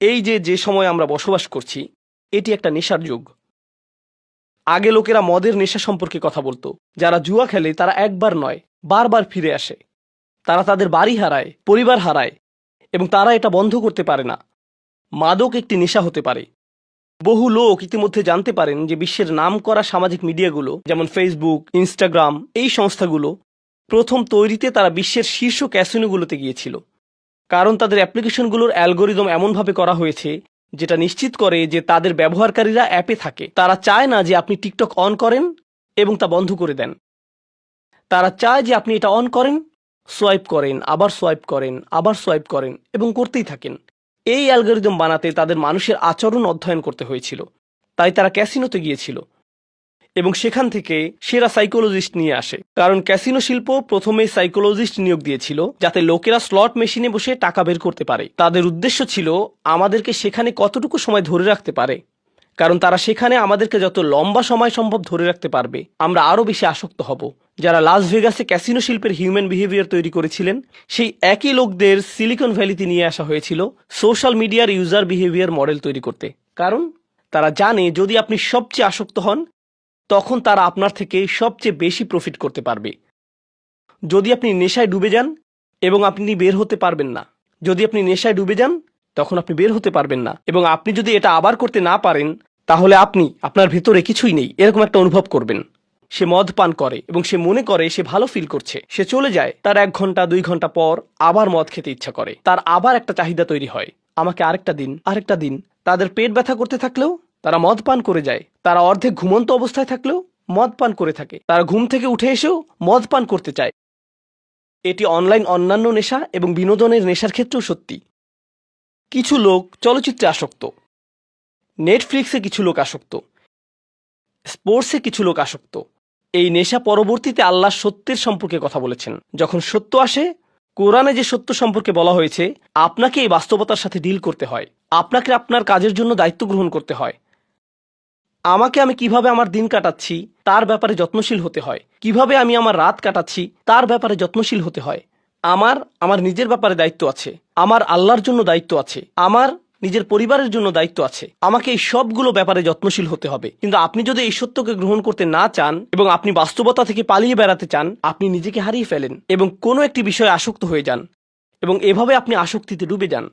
এই যে যে সময় আমরা বসবাস করছি, এটি একটা নেশার যুগ। আগে লোকেরা মদের নেশা সম্পর্কে কথা বলতো। যারা জুয়া খেলে, তারা একবার নয়, বারবার ফিরে আসে। তারা তাদের বাড়ি হারায়, পরিবার হারায়, এবং তারা এটা বন্ধ করতে পারে না। মাদক একটি নেশা হতে পারে। বহু লোক ইতিমধ্যে জানতে পারেন যে, বিশ্বের নাম করা সামাজিক মিডিয়াগুলো, যেমন ফেসবুক ইনস্টাগ্রাম এই সংস্থাগুলো, প্রথম তৈরিতে তারা বিশ্বের শীর্ষ ক্যাসিনোগুলোতে গিয়েছিল। কারণ তাদের অ্যাপ্লিকেশনগুলোর অ্যালগোরিদম এমনভাবে করা হয়েছে, যেটা নিশ্চিত করে যে তাদের ব্যবহারকারীরা অ্যাপে থাকে। তারা চায় না যে আপনি টিকটক অন করেন এবং তা বন্ধ করে দেন। তারা চায় যে আপনি এটা অন করেন, সোয়াইপ করেন, আবার সোয়াইপ করেন, আবার সোয়াইপ করেন এবং করতেই থাকেন। এই অ্যালগোরিদম বানাতে তাদের মানুষের আচরণ অধ্যয়ন করতে হয়েছিল। তাই তারা ক্যাসিনোতে গিয়েছিল। এবং সেখান থেকে সেরা সাইকোলজিস্ট নিয়ে আসে। কারণ ক্যাসিনো শিল্প প্রথমে সাইকোলজিস্ট নিয়োগ দিয়েছিল, যাতে লোকেরা স্লট মেশিনে বসে টাকা বের করতে পারে। তাদের উদ্দেশ্য ছিল, আমাদেরকে সেখানে কতটুকু সময় ধরে রাখতে পারে। কারণ তারা সেখানে আমাদেরকে যত লম্বা সময় সম্ভব ধরে রাখতে পারবে। আমরা আরও বেশি আসক্ত হব। যারা লাস ভেগাসে ক্যাসিনো শিল্পের হিউম্যান বিহেভিয়ার তৈরি করেছিলেন, সেই একই লোকদের সিলিকন ভ্যালিতে নিয়ে আসা হয়েছিল সোশ্যাল মিডিয়ার ইউজার বিহেভিয়ার মডেল তৈরি করতে। কারণ তারা জানে, যদি আপনি সবচেয়ে আসক্ত হন তখন তারা আপনার থেকে সবচেয়ে বেশি প্রফিট করতে পারবে। যদি আপনি নেশায় ডুবে যান এবং আপনি বের হতে পারবেন না, যদি আপনি নেশায় ডুবে যান, তখন আপনি বের হতে পারবেন না এবং আপনি যদি এটা আবার করতে না পারেন, তাহলে আপনি আপনার ভেতরে কিছুই নেই, এরকম একটা অনুভব করবেন। সে মদ পান করে এবং সে মনে করে সে ভালো ফিল করছে। সে চলে যায়, তার এক ঘণ্টা, দুই ঘণ্টা পর আবার মদ খেতে ইচ্ছা করে। তার আবার একটা চাহিদা তৈরি হয়, আমাকে আরেকটা দিন আরেকটা দিন। তাদের পেট ব্যথা করতে থাকলেও তারা মদ পান করে যায়। তারা অর্ধেক ঘুমন্ত অবস্থায় থাকলেও মদ পান করে থাকে। তারা ঘুম থেকে উঠে এসেও মদ পান করতে চায়। এটি অনলাইন অন্যান্য নেশা এবং বিনোদনের নেশার ক্ষেত্রেও সত্যি। কিছু লোক চলচ্চিত্রে আসক্ত। নেটফ্লিক্সে কিছু লোক আসক্ত। স্পোর্টসে কিছু লোক আসক্ত। এই নেশা পরবর্তীতে আল্লাহ সত্যের সম্পর্কে কথা বলেছেন। যখন সত্য আসে, কোরআনে যে সত্য সম্পর্কে বলা হয়েছে, আপনাকে এই বাস্তবতার সাথে ডিল করতে হয়। আপনাকে আপনার কাজের জন্য দায়িত্ব গ্রহণ করতে হয়। আমাকে আমি কীভাবে আমার দিন কাটাচ্ছি, তার ব্যাপারে যত্নশীল হতে হয়। কীভাবে আমি আমার রাত কাটাচ্ছি, তার ব্যাপারে যত্নশীল হতে হয়। আমার আমার নিজের ব্যাপারে দায়িত্ব আছে। আমার আল্লাহর জন্য দায়িত্ব আছে। আমার, নিজের পরিবারের জন্য দায়িত্ব আছে। আমাকে এই সবগুলো ব্যাপারে যত্নশীল হতে হবে। কিন্তু আপনি যদি এই সত্যকে গ্রহণ করতে না চান এবং আপনি বাস্তবতা থেকে পালিয়ে বেড়াতে চান, আপনি নিজেকে হারিয়ে ফেলেন এবং কোনো একটি বিষয়ে আসক্ত হয়ে যান এবং এভাবে আপনি আসক্তিতে ডুবে যান।